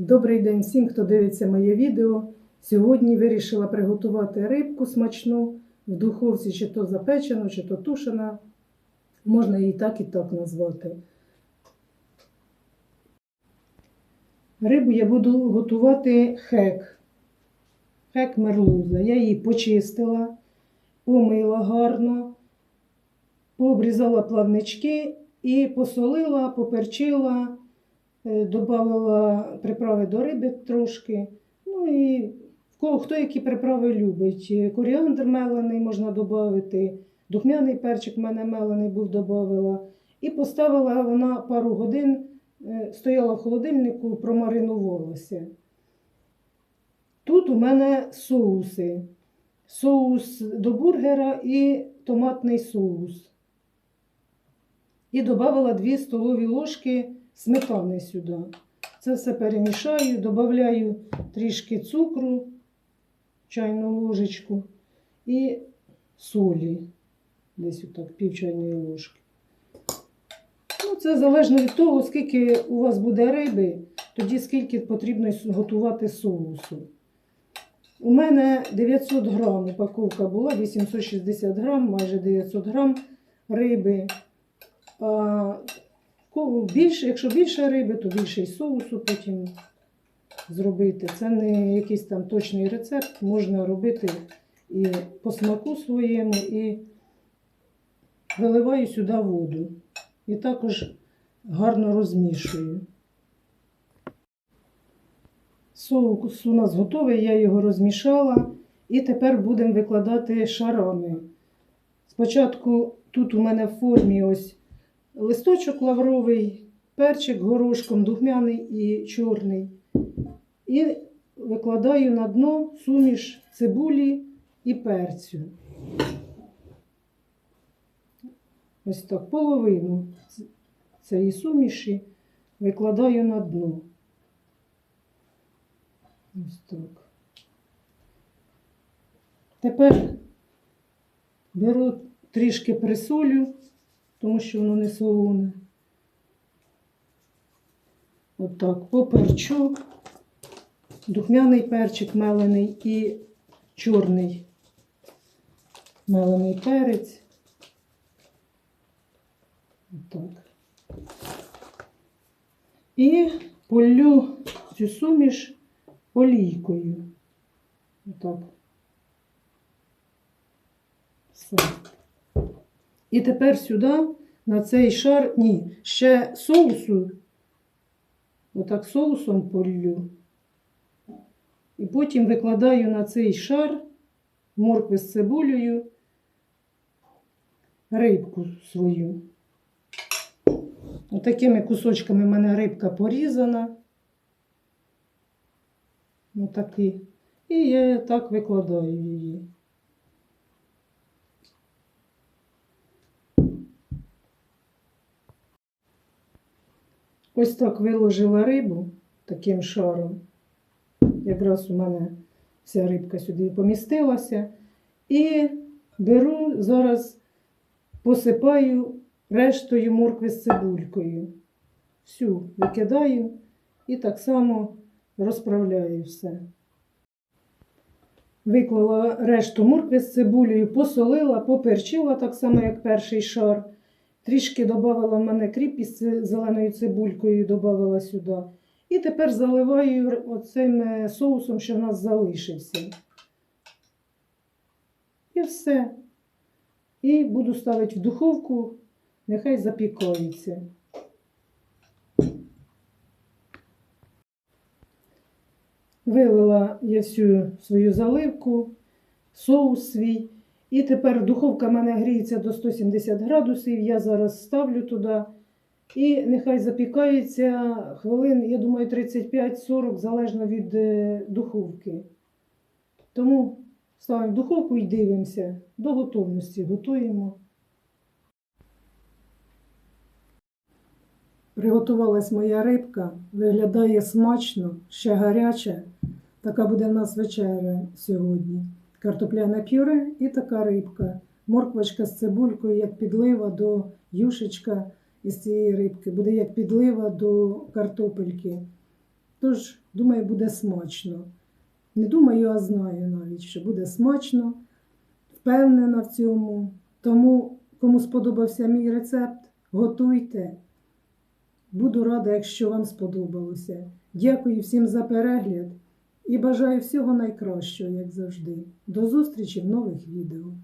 Добрий день всім, хто дивиться моє відео. Сьогодні вирішила приготувати рибку смачну в духовці, чи то запечену, чи то тушена. Можна її так і так назвати. Рибу я буду готувати хек. Хек мерлуза. Я її почистила, помила гарно, пообрізала плавнички і посолила, поперчила. Е, приправи до риби трошки. Ну і хто які приправи любить. Е, Коріандр мелений можна додати, духмяний перчик в мене мелений був додавала. І поставила вона пару годин, е, стояла в холодильнику, промаринувалася. Тут у мене соуси. Соус до бургера і томатний соус. І додавала 2 столові ложки сметани сюди. Це все перемішаю, додаю трішки цукру, чайну ложечку і солі. Десь отак, пів чайної ложки. Ну, це залежно від того, скільки у вас буде риби, тоді скільки потрібно готувати соусу. У мене 900 грам упаковка була, 860 грам, майже 900 грам риби. Більше, якщо більше риби, то більше й соусу потім зробити. Це не якийсь там точний рецепт, можна робити і по смаку своєму, і виливаю сюди воду. І також гарно розмішую. Соус у нас готовий, я його розмішала. І тепер будемо викладати шарами. Спочатку тут у мене в формі ось листочок лавровий, перчик горошком, духмяний і чорний. І викладаю на дно суміш цибулі і перцю. Ось так, половину цієї суміші викладаю на дно. Ось так. Тепер беру трішки присолю тому що воно не солоне. Отак, поперчу, духмяний перчик мелений і чорний мелений перець. Отак. І полю цю суміш олійкою. Отак. Все. І тепер сюди, на цей шар, ні, ще соусу, отак соусом полю. І потім викладаю на цей шар моркви з цибулею, рибку свою. Отакими кусочками в мене рибка порізана. Отакі. І я так викладаю її. Ось так виложила рибу таким шаром. Якраз у мене вся рибка сюди помістилася. І беру, зараз посипаю рештою моркви з цибулькою. Всю викидаю і так само розправляю все. Виклала решту моркви з цибулею, посолила, поперчила так само, як перший шар. Трішки додавала в мене кріп із зеленою цибулькою, додавала сюди. І тепер заливаю оцим е, соусом, що в нас залишився. І все. І буду ставити в духовку, нехай запікається. Вилила я всю свою заливку, соус свій. І тепер духовка в мене гріється до 170 градусів. Я зараз ставлю туди. І нехай запікається хвилин, я думаю, 35-40, залежно від е, духовки. Тому ставимо духовку і дивимося. До готовності готуємо. Приготувалась моя рибка, виглядає смачно, ще гаряча. Така буде в нас вечеря сьогодні картопляне пюре і така рибка. Морквочка з цибулькою, як підлива до юшечка із цієї рибки. Буде як підлива до картопельки. Тож, думаю, буде смачно. Не думаю, а знаю навіть, що буде смачно, впевнена в цьому. Тому, кому сподобався мій рецепт, готуйте. Буду рада, якщо вам сподобалося. Дякую всім за перегляд і бажаю всього найкращого, як завжди. До зустрічі в нових відео.